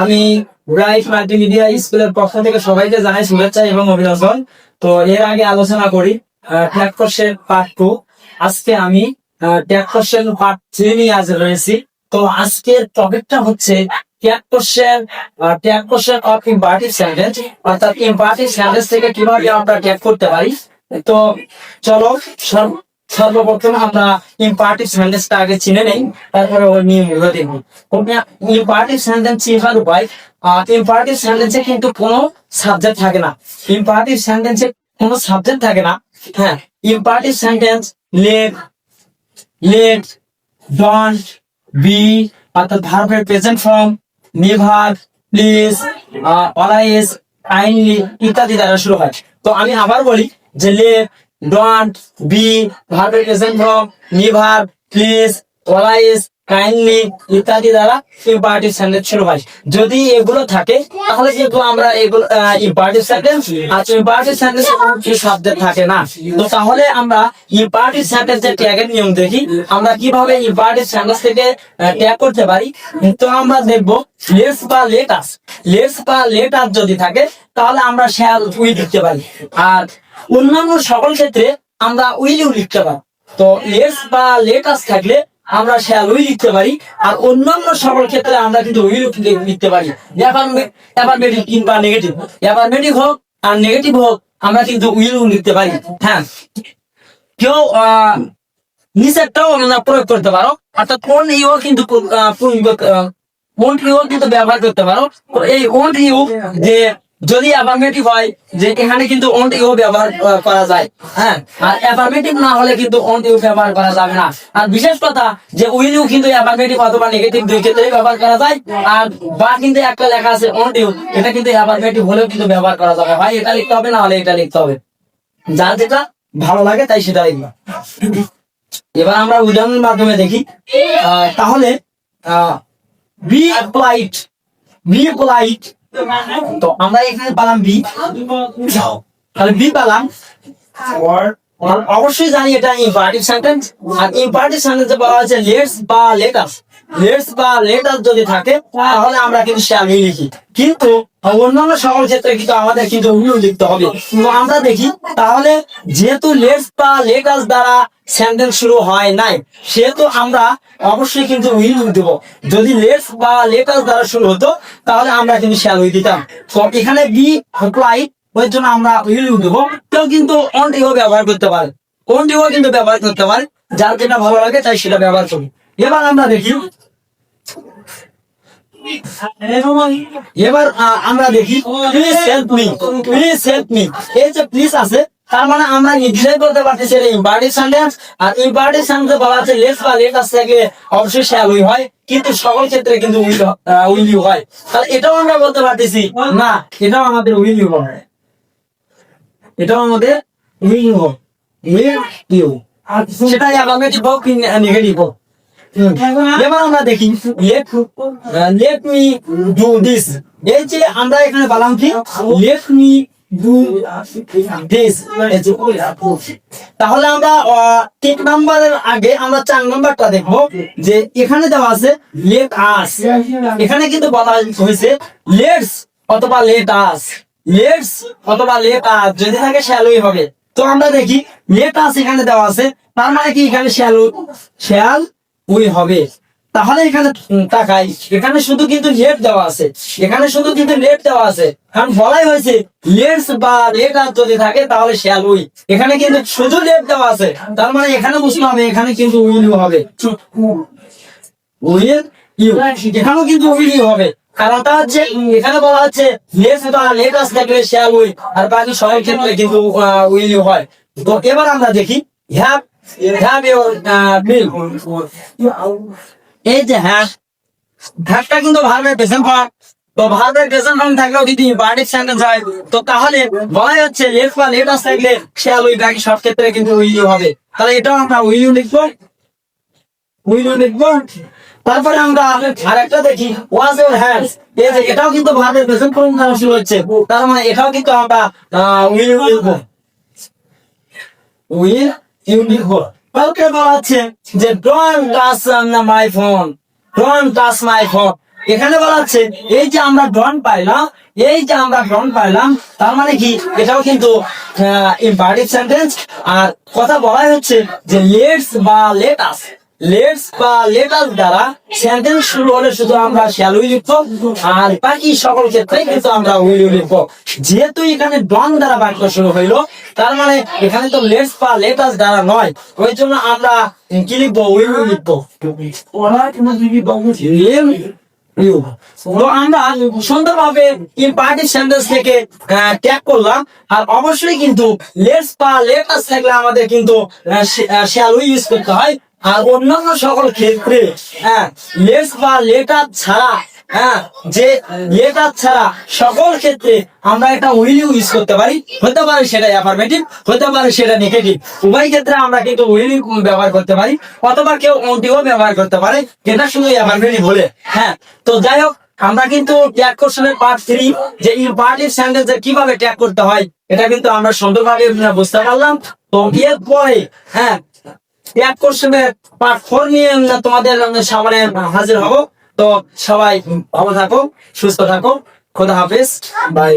আমি bright multimedia স্কুলের পক্ষ থেকে সবাইকে জানাই শুভেচ্ছা এবং অভিনন্দন। তো এর আগে আলোচনা করি পার্ট টু আজকে আমি ট্যাগ পার্ট থ্রি নিয়ে আজ রয়েছি। তো আজকের টপিকটা হচ্ছে অর্থাৎ ইম্পার্টিভ সেন্টেন্স থেকে কীভাবে আমরা ট্যাগ করতে পারি। তো চলো সর্বপ্রথম আমরা ইম্পার্টিভ সেন্টেন্সটা আগে চিনে নেই, তারপরে ওর নিয়মগুলো দেখব। ইম্পার্টিভ সেন্টেন্স চিনার উপায় ইম্পার্টিভ সেন্টেন্সে কিন্তু কোনো সাবজেক্ট থাকে না। ইম্পার্টিভ সেন্টেন্সে কোনো সাবজেক্ট থাকে না। হ্যাঁ imperative sentence let let don't be অর্থাৎ ভার্বের present form never please always kindly ইত্যাদি দ্বারা শুরু হয়। তো আমি আবার বলি যে লেট ডন্ট বি ভার্বের present form never please always kindly ইত্যাদি দ্বারা ইম্পারেটিভ সেন্টেন্স শুরু হয়। যদি এগুলো থাকে, তাহলে কিন্তু আমরা এগুলো ইম্পারেটিভ সেন্টেন্স আর ইম্পারেটিভ সেন্টেন্স সাবজেক্ট থাকে না, তো তাহলে আমরা ইম্পারেটিভ সেন্টেন্সের ট্যাগের নিয়ম দেখি। আমরা কীভাবে ইম্পারেটিভ সেন্টেন্স থেকে ট্যাগ করতে পারি? তো আমরা দেখব লেটস বা লেটাস লেটস বা লেটাস যদি থাকে, তাহলে আমরা শ্যাল উই লিখতে পারি। আর অন্যান্য সকল ক্ষেত্রে আমরা উইলিও লিখতে পারি। তো লেটস বা লেটাস থাকলে আমরা শ্যাল উই লিখতে পারি আর অন্যান্য সকল ক্ষেত্রে আমরা কিন্তু উইল লিখতে পারি। অ্যাফার্মেটিভ কিংবা নেগেটিভ অ্যাফার্মেটিভ হোক আর নেগেটিভ হোক আমরা কিন্তু উইল লিখতে পারি। হ্যাঁ। কেউ নিচেরটাও আমরা প্রয়োগ করতে পারো অর্থাৎ কোন ইও কিন্তু আহ, ইউ কিন্তু ব্যবহার করতে পারো। এই ওন্ট ইউ যে যদি অ্যাফার্মেটিভ হয় যে এখানে কিন্তু ওন্ট ইউ ব্যবহার করা যায় হ্যাঁ? আর অ্যাফার্মেটিভ না হলে কিন্তু ওন্ট ইউ ব্যবহার করা যাবে না। আর বিশেষ কথা যে উইল ইউ কিন্তু অ্যাফার্মেটিভ অথবা নেগেটিভ দুই ক্ষেত্রেই ব্যবহার করা যায়, আর বা কিন্তু একটা লেখা আছে ওন্ট ইউ এটা কিন্তু অ্যাফার্মেটিভ হলেও কিন্তু ব্যবহার করা যাবে। হয় এটা লিখতে হবে না হলে এটা লিখতে হবে। যার যেটা ভালো লাগে তাই সেটা লিখবা। এবার আমরা উদাহরণের মাধ্যমে দেখি। তাহলে বি পোলাইট বি পোলাইট তো আমরা এখানে পালাম বি। তাহলে বি পালাম অবশ্যই জানি এটা ইম্পারেটিভ সেন্টেন্স আর ইম্পারেটিভ সেন্টেন্সে বলা হচ্ছে লেটস বা লেটাস লেটস বা লেটাস যদি থাকে, তাহলে আমরা কিন্তু শ্যাল লিখি। কিন্তু অন্যান্য সকল ক্ষেত্রে কিন্তু আমাদের কিন্তু উইল লিখতে হবে। তো আমরা দেখি, তাহলে যেহেতু লেটস বা লেটাস দ্বারা সেন্টেন্স শুরু হয় নাই, সেহেতু আমরা অবশ্যই কিন্তু উইল দেবো। যদি লেটস বা লেটাস দ্বারা শুরু হতো, তাহলে আমরা কিন্তু শ্যাল উই দিতাম। তো এখানে বি অ্যাপ্লাই ওই জন্য আমরা উইল দেবো কেউ কিন্তু অন ইও ব্যবহার করতে পারে। অন ইও কিন্তু ব্যবহার করতে পারে। যার যেটা ভালো লাগে, তাই সেটা ব্যবহার করি এবার আমরা দেখি। এবার আমরা দেখি। Please help me please help me এই যে প্লিজ আছে, তার মানে আমরা নির্ধারণ করতে পারতেছি ইম্পার্টিভ সেন্টেন্স আর ইম্পার্টিভ সেন্টেন্স বলা আছে লেস বা লেট আসতে গেলে অবশ্যই শ্যাল উই হয়। কিন্তু সকল ক্ষেত্রে কিন্তু উইল উইল হয়। তাহলে এটাও আমরা বলতে পারতেছি, না, এটাও আমাদের উইল ইউ হয়। এটাও আমাদের ইউ হয় উইল ইউ সেটা অ্যাফার্মেটিভ হোক কি নেগেটিভ হোক হুম। এবার আমরা দেখি let let me do this এই যে আমরা এখানে বললাম কি? লেট মি তাহলে আমরা তিন নম্বরের আগে আমরা চার নম্বরটা দেখব যে এখানে দেওয়া আছে লেট আস এখানে কিন্তু বলা হয়েছে লেটস অথবা লেট আস লেটস অথবা লেট আস যদি থাকে শ্যালোই হবে। তো আমরা দেখি লেট আস এখানে দেওয়া আছে, তার মানে কি এখানে শ্যালো, শ্যাল উই হবে। তাহলে এখানে তাকাই, এখানে শুধু কিন্তু লেট দেওয়া আছে। এখানে শুধু কিন্তু লেট দেওয়া আছে। কারণ বলাই হয়েছে লেটস বা লেট আর যদি থাকে তাহলে শ্যাল উই। এখানে কিন্তু শুধু লেট দেওয়া আছে, তার মানে এখানে বুঝতে হবে, এখানে কিন্তু উইল হবে। উইল ইউ, এখানেও কিন্তু উইল হবে। কারণটা হচ্ছে বলা হচ্ছে উই আর ক্ষেত্রে কিন্তু হয়। তো এবার আমরা দেখি হ্যাভ মিল এই যে হ্যাঁ কিন্তু তো থাকলেও যদি হয়, তো তাহলে বলাই হচ্ছে বা থাকলে বাকি সব ক্ষেত্রে কিন্তু হবে। তাহলে এটাও আমরা উইল লিখব। উইল লিখব। তারপরে আমরা আরেকটা দেখি ওয়াজ ইউর হ্যান্ডস এই যে, এটাও কিন্তু ভারতের প্রেজেন্ট ফর্ম শুরু হচ্ছে। তার মানে এটাও কিন্তু আমরা উইল উইল ইউ লিখব কাউকে বলা হচ্ছে যে don't touch my phone don't touch my phone এখানে বলা হচ্ছে, এই যে আমরা ডন পাইলাম, এই যে আমরা ডন পাইলাম, তার মানে কি? এটাও কিন্তু ইম্পারেটিভ সেন্টেন্স আর কথা বলাই হচ্ছে যে লেটস বা লেট লেটাস লেটস বা লেটাস দ্বারা সেন্টেন্স শুরু হলে শুধু আমরা শ্যাল উই আর বাকি সকল ক্ষেত্রে কিন্তু আমরা উইল উই লিখব। যেহেতু এখানে দ্বারা বাক্য শুরু তার মানে এখানে তো লেটস বা দ্বারা নয়, ওই জন্য আমরা কি লিখব? উইল উই লিখব। আমরা থেকে ট্যাগ করলাম, আর অবশ্যই কিন্তু লেটস বা লেটাস থাকলে আমাদের কিন্তু শ্যাল উই ইউজ করতে হয়। আর অন্যান্য সকল ক্ষেত্রে হ্যাঁ লেটস বা লেটার ছাড়া হ্যাঁ যে লেটার ছাড়া সকল ক্ষেত্রে আমরা একটা উইল ইউজ করতে পারি। হতে পারে সেটা অ্যাফার্মেটিভ হতে পারে সেটা নেগেটিভ উভয় ক্ষেত্রে আমরা কিন্তু উইল ব্যবহার করতে পারি, অথবা কেউ অন্টিও ব্যবহার করতে পারে, যেটা শুধু অ্যাফার্মেটিভ বলে হ্যাঁ। তো যাই হোক, আমরা কিন্তু ট্যাগ কোশ্চেনের পার্ট থ্রি যে ইম্পারেটিভ সেন্টেন্স কীভাবে ট্যাগ করতে হয়, এটা কিন্তু আমরা সুন্দরভাবে বুঝতে পারলাম। তো এর পরে হ্যাঁ ট্যাগ কোশ্চেনের পার্ট ফোর নিয়ে তোমাদের সামনে হাজির হব। তো সবাই ভালো থাকো, সুস্থ থাকো, খোদা হাফিজ বাই